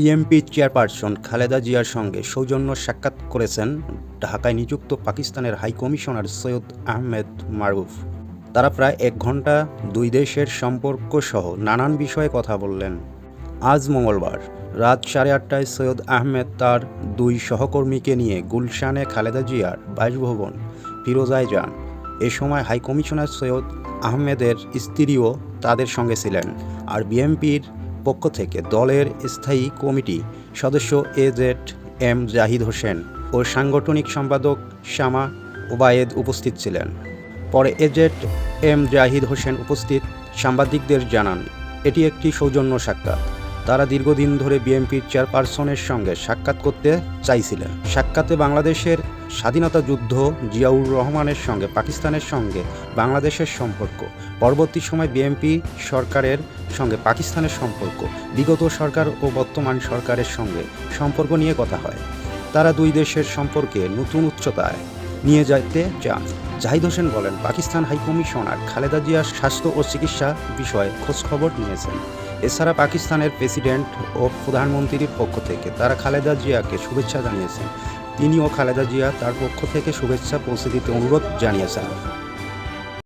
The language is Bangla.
পিএমপি চেয়ারপারসন খালেদা জিয়ার সঙ্গে সৌজন্য সাক্ষাৎ করেছেন ঢাকায় নিযুক্ত পাকিস্তানের হাই কমিশনার সৈয়দ আহমেদ মারুফ। তারা প্রায় এক ঘণ্টা দুই দেশের সম্পর্ক সহ নানান বিষয়ে কথা বললেন। আজ মঙ্গলবার রাত সাড়ে আটটায় সৈয়দ আহমেদ তার দুই সহকর্মীকে নিয়ে গুলশানে খালেদা জিয়ার বাসভবন ফিরোজায় যান। এ সময় হাইকমিশনার সৈয়দ আহমেদের স্ত্রীও তাদের সঙ্গে ছিলেন। আর বিএনপির পক্ষ থেকে দলের স্থায়ী কমিটি সদস্য A Z M Zahid Hossain ও সাংগঠনিক সম্পাদক শামা ওবায়েদ উপস্থিত ছিলেন। পরে এজেড এম জাহিদ হোসেন উপস্থিত সাংবাদিকদের জানান, এটি একটি সৌজন্য সাক্ষাৎ। তারা দীর্ঘদিন ধরে বিএনপির চেয়ারপারসনের সঙ্গে সাক্ষাৎ করতে চাইছিলেন। সাক্ষাতে বাংলাদেশের স্বাধীনতা যুদ্ধ, জিয়াউর রহমানের সঙ্গে, পাকিস্তানের সঙ্গে, বাংলাদেশের সম্পর্ক, পরবর্তী সময় বিএনপি সরকারের সঙ্গে, পাকিস্তানের সম্পর্ক, বিগত সরকার ও বর্তমান সরকারের সঙ্গে সম্পর্ক নিয়ে কথা হয়। তারা দুই দেশের সম্পর্কে নতুন উচ্চতায় নিয়ে যেতে চান। জাহিদ হোসেন বলেন, পাকিস্তান হাইকমিশনার খালেদা জিয়ার স্বাস্থ্য ও চিকিৎসা বিষয়ে খোঁজখবর নিয়েছেন। এছাড়া পাকিস্তানের প্রেসিডেন্ট ও প্রধানমন্ত্রীর পক্ষ থেকে তারা খালেদা জিয়াকে শুভেচ্ছা জানিয়েছেন। তিনিও খালেদা জিয়া তার পক্ষ থেকে শুভেচ্ছা পৌঁছে দিতে অনুরোধ জানিয়েছেন।